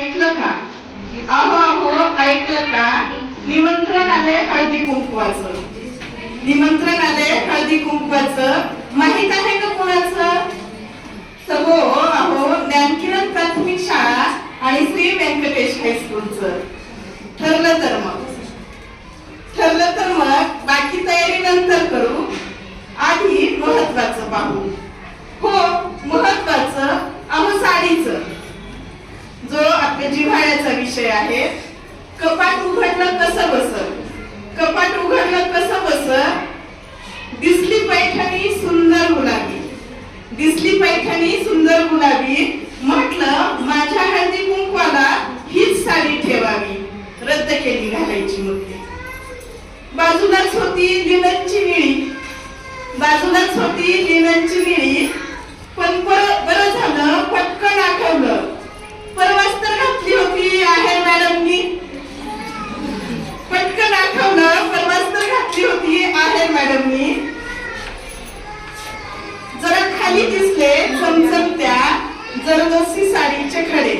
ऐकलं का? अहो अहो ऐकलं का? निमंत्रण आलंय हळदी कुंकवाचं. निमंत्रण आलंय हळदी कुंकवाचं. माहीत आहे का कुणाचं? तर हो अहो ज्ञानकिरण प्राथमिक शाळा आणि श्री व्यंकटेश हायस्कूलचं ठरलं तर मग. ठरलं तर मग बाकी तयारी नंतर करू. आधी महत्वाचं पाहू. विषय आहे. कपाट उघडलं कसं बस? कपाट उघडलं कसं बस? दिसली पैठणी सुंदर गुलाबी. दिसली पैठणी सुंदर गुलाबी म्हटलं माझ्या हळदी कुंकवाला हीच साडी ठेवावी. रद्द केली घालायची मग बाजूलाच होती लिननची निळी बाजूलाच होती लिननची निळी पण परत बरं झालं पटकन आठवलं परवाच तर घातली होती आहे मॅडमनी पटकन आठवलं परवाच तर घातली होती आहे मॅडमनी जरा खाली दिसले चमचमत्या जरदोसी साडीचे खडे.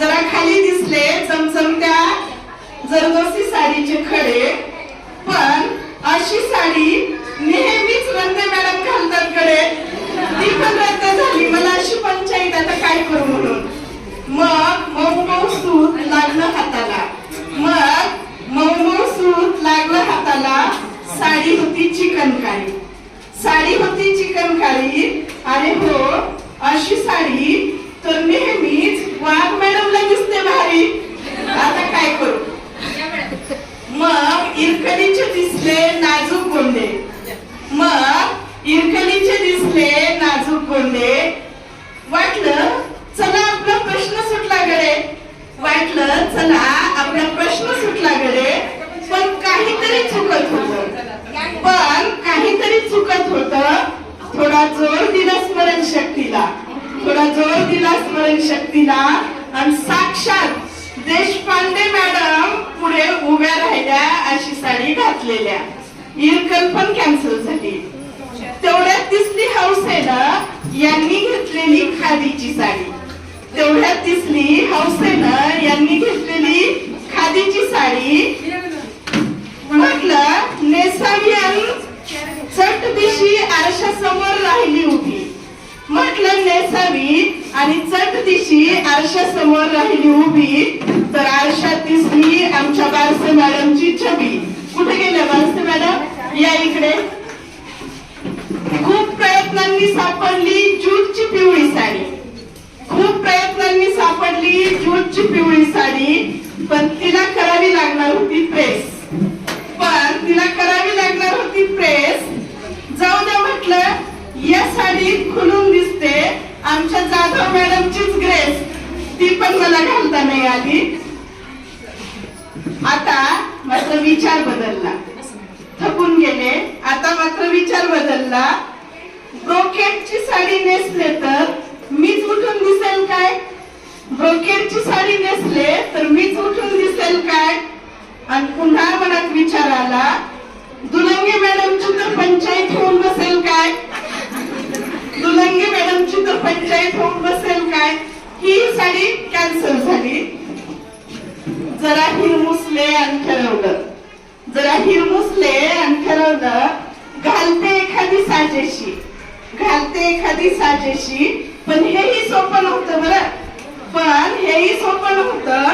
जरा खाली दिसले चमचमत्या जरदोसी साडीचे खडे. पण अशी साडी नेहमीच वंदे मॅडम घालतात कडे ती पण रद्द झाली. मला अशी पंचायत आता काय करू म्हणून. मग मऊ मऊ सूत लागलं हाताला. मग मऊ मऊ सूत लागलं हाताला साडी होती चिकनकारी साडी होती आणि अरे हो अशी साडी अशी साडी घातलेल्या. इरकल पण कॅन्सल झाली. तेवढ्यात दिसली हौसेना यांनी घेतलेली खादीची साडी. तेवढ्यात दिसली हौसेना यांनी घेतलेली पण तिला करावी लागणार होती प्रेस पण तिला करावी लागणार होती प्रेस जाऊ द्या म्हटलं या साडी खुलून दिसते. आमच्या जाधव मॅडमचीच ग्रेस ती पण मला घालता नाही आली. आता मात्र विचार बदलला. थकून गेले. आता मात्र विचार बदलला. ब्रोकेटची साडी नेसले तर मीच उठून दिसेल काय? ब्रोकेटची साडी नेसले तर मीच उठून दिसेल काय? आणि पुन्हा मनात विचार आला दुलंगे मॅडमची तर पंचायत होऊन बसेल काय? दुलंगे मॅडमची तर पंचायत होऊन बसेल काय? ही साडी कॅन्सल झाली. जरा हिरमुसले आणि ठरवलं. जरा हिरमुसले आणि ठरवलं घालते एखादी साजेशी. घालते एखादी साजेशी. पण हेही सोपं नव्हतं बरं. सोपं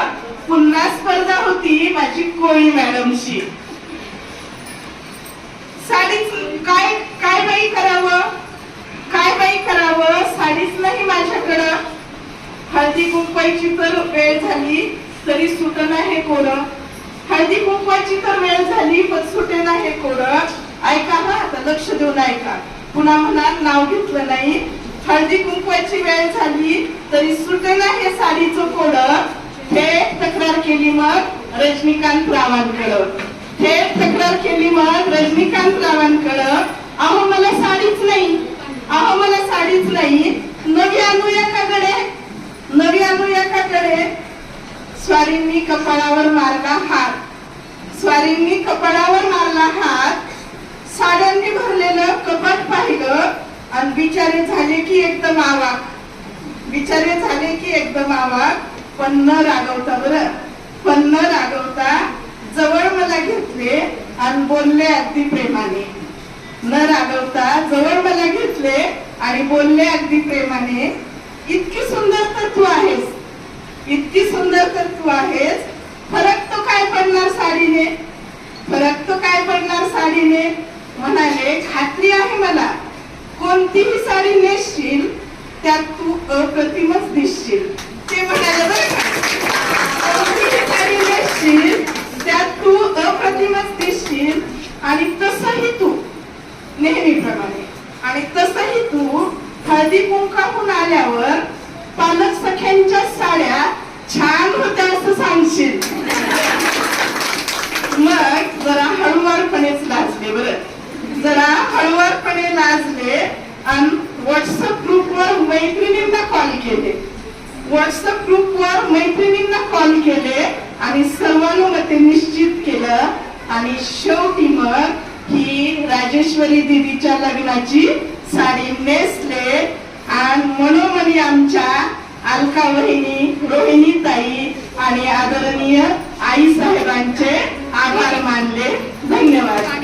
पुन्हा स्पर्धा होती माझी कोळी मॅडमशी साडीच काय काय बाई करावं? काय बाई करावं? साडीच नाही माझ्याकडं. हळदी कुंपायची तर वेळ झाली तरी सुट नाही कोण. हळदी कुंपायची तर वेळ झाली पण सुटे नाही कोण. ऐका ना आता लक्ष देऊन ऐका. पुन्हा मनात नाव घेतलं नाही. हळदी कुंकवाची वेळ झाली तरी सुटे नाही साडीचं कोड हे तक्रार केली मग रजनीकांत रावांकडं. हे तक्रार केली मग रजनीकांत रावांकडं. अहो मला साडीच नाही. अहो मला साडीच नाही. नवी आणूया का नवी आणूया काकडे स्वारींनी कपाळावर मारला हात. स्वारींनी कपाळावर मारला हात. साड्यांनी भरलेलं कपाट पाहिलं आणि बिचारे झाले की एकदम आवाक. बिचारे झाले की एकदम आवाक. पण न रागवता बरं. पण न रागवता जवळ मला घेतले आणि बोलले अगदी प्रेमाने. न रागवता जवळ मला घेतले आणि बोलले अगदी प्रेमाने इतकी सुंदर तर तू आहेस. इतकी सुंदर तर तू आहेस. फरक तो काय पडणार साडीने? फरक तो काय पडणार साडीने? म्हणाले खात्री आहे मला. कोणतीही साडी नेसशील त्यात तू अप्रतिमच दिसशील ते म्हणाले बरं का कोणतीही साडी नेसशील त्यात तू अप्रतिमच दिसशील आणि तसंही तू नेहमीप्रमाणे आणि तसंही तू नदी कुंकाहून आल्यावर पालक सख्यांच्या साड्या छान होत्या असं सांगशील. मग जरा हळुवारपणेच लाजले बर. जरा हळुवारपणे लाजले आणि व्हॉट्सअप ग्रुपवर मैत्रिणींना कॉल. केले व्हॉट्सअप ग्रुपवर मैत्रिणींना कॉल केले आणि सर्वानुमते निश्चित केलं आणि शेवटी मग ही राजेश्वरी दिदीच्या लग्नाची साडी नेसले. आमच्या अलका बहिणी रोहिणी ताई आणि आदरणीय आई साहेबांचे आभार मानले. धन्यवाद.